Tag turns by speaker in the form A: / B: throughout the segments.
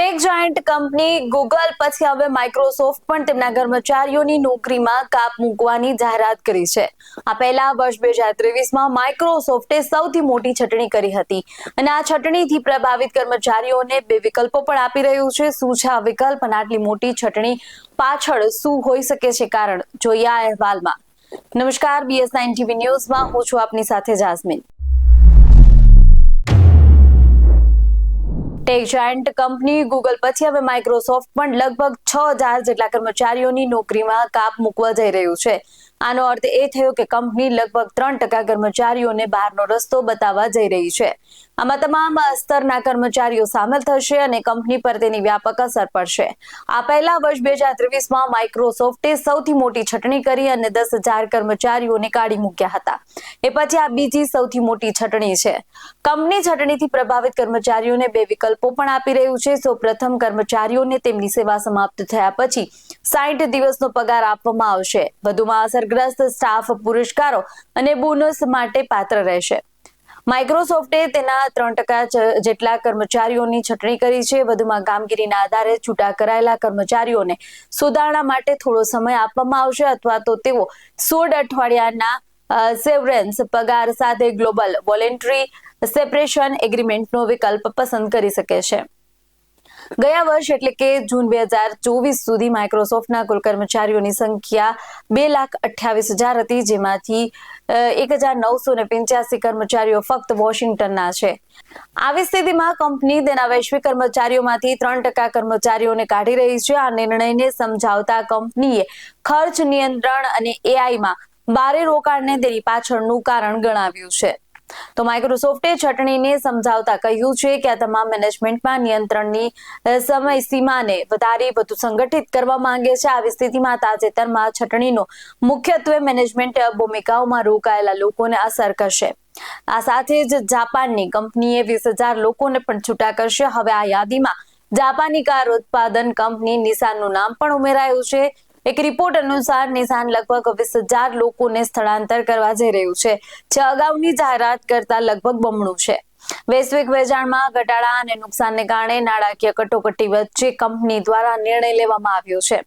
A: Tech giant company Google પછી હવે Microsoft પણ તેમના કર્મચારીઓની નોકરીમાં કાપ મૂકવાની જાહેરાત કરી છે. આ પહેલા વર્ષ બે હજાર ત્રેવીસમાં માઇક્રોસોફ્ટે સૌથી મોટી છટણી કરી હતી અને આ છટણીથી પ્રભાવિત કર્મચારીઓને બે વિકલ્પો પણ આપી રહ્યું છે. શું છે આ વિકલ્પ અને આટલી મોટી છટણી પાછળ શું હોઈ શકે છે કારણ? જોઈએ આ અહેવાલમાં. નમસ્કાર બીએસ નાઇન ટીવી ન્યૂઝમાં હું છું આપની સાથે Jasmine. Tech giant company Google પછી હવે માઇક્રોસોફ્ટ પણ લગભગ છ હજાર જેટલા કર્મચારીઓની નોકરીમાં કાપ મૂકવા જઈ રહ્યું છે. આનો અર્થ એ થયો કે કંપની લગભગ ત્રણ ટકા કર્મચારીઓને બહારનો રસ્તો બતાવવા જઈ રહી છે. આમાં તમામ સ્તરના કર્મચારીઓ સામેલ થશે અને કંપની પર તેની વ્યાપક અસર પડશે. આ પહેલા વર્ષ બે હજાર ત્રેવીસમાં માઇક્રોસોફ્ટે સૌથી મોટી છટણી કરી અને દસ હજાર કર્મચારીઓને કાઢી મૂક્યા હતા. એ પછી આ બીજી સૌથી મોટી છટણી છે. કંપની છટણીથી પ્રભાવિત કર્મચારીઓને બે વિકલ્પો પણ આપી રહ્યું છે. સૌ પ્રથમ, કર્મચારીઓને તેમની સેવા સમાપ્ત થયા પછી સાઠ દિવસનો પગાર આપવામાં આવશે. વધુમાં અસરગ્રસ્ત સ્ટાફ પુરસ્કારો અને બોનસ માટે પાત્ર રહેશે. માઇક્રોસોફ્ટે તેના ત્રણ ટકા જેટલા કર્મચારીઓની છટણી કરી છે. વધુમાં કામગીરીના આધારે છૂટા કરાયેલા કર્મચારીઓને સુધારણા માટે થોડો સમય આપવામાં આવશે અથવા તો તેઓ સોળ અઠવાડિયાના સેવરેન્સ પગાર સાથે ગ્લોબલ વોલેન્ટરી સેપરેશન એગ્રીમેન્ટનો વિકલ્પ પસંદ કરી શકે છે. ગયા વર્ષ એટલે કે જૂન બે હજાર ચોવીસ સુધી માઇક્રોસોફ્ટના કુલ કર્મચારીઓની સંખ્યા બે લાખ અઠ્યાવીસ હજાર હતી, જેમાંથી એક હજાર નવસો ને પંચ્યાસી કર્મચારીઓ ફક્ત વોશિંગ્ટનના છે. આવી સ્થિતિમાં કંપની તેના વૈશ્વિક કર્મચારીઓમાંથી ત્રણ ટકા કર્મચારીઓને કાઢી રહી છે. આ નિર્ણયને સમજાવતા કંપનીએ ખર્ચ નિયંત્રણ અને એઆઈમાં ભારે રોકાણને તેની પાછળનું કારણ ગણાવ્યું છે. તો માઇક્રોસોફ્ટે ચટણીને સમજાવતા કહ્યું છે કે આ તમામ મેનેજમેન્ટમાં નિયંત્રણની સમય સીમાને વધારે વધુ સંગઠિત કરવા માંગે છે. આવી સ્થિતિમાં તાજેતરમાં ચટણીનો મુખ્યત્વે મેનેજમેન્ટ ભૂમિકાઓમાં રોકાયેલા લોકોને અસર કરશે. આ સાથે જ જાપાનની કંપનીએ વીસ હજાર લોકોને પણ છૂટા કરશે. હવે આ યાદીમાં જાપાની કાર ઉત્પાદન કંપની નિશાનનું નામ પણ ઉમેરાયું છે. એક રિપોર્ટ અનુસાર નિશાન લગભગ વીસ હજાર લોકોને સ્થળાંતર કરવા જઈ રહ્યું છે, જે અગાઉની જાહેરાત કરતા લગભગ બમણું છે. વૈશ્વિક વેચાણમાં ઘટાડા અને નુકસાનને કારણે નાણાકીય કટોકટી વચ્ચે કંપની દ્વારા નિર્ણય લેવામાં આવ્યો છે.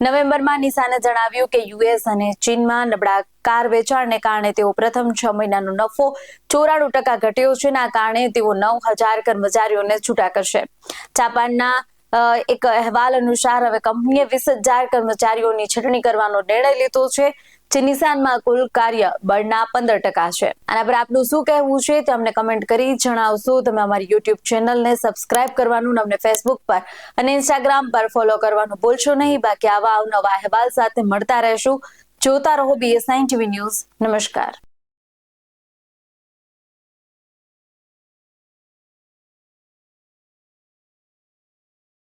A: નવેમ્બરમાં નિશાને જણાવ્યું કે યુએસ અને ચીનમાં નબળા કાર વેચાણને કારણે તેઓ પ્રથમ છ મહિનાનો નફો ચોરાણું ટકા ઘટ્યો છે ના કારણે તેઓ નવ હજાર કર્મચારીઓને છૂટા કરશે. જાપાનના એક અહેવાલ અનુસાર હવે કંપનીએ વીસ હજાર કર્મચારીઓની છટણી કરવાનો નિર્ણય લીધો છે, જે નિશાનમાં કુલ કાર્ય બળના પંદર ટકા છે. આના પર આપનું શું કહેવું છે તે અમને કમેન્ટ કરી જણાવશો. તમે અમારી યુટ્યુબ ચેનલને સબસ્ક્રાઇબ કરવાનું અમને ફેસબુક પર અને ઇન્સ્ટાગ્રામ પર ફોલો કરવાનું ભૂલશો નહીં. બાકી આવા અવનવા અહેવાલ સાથે મળતા રહેશું. જોતા રહો બીએસઆઈ ટીવી ન્યૂઝ નમસ્કાર.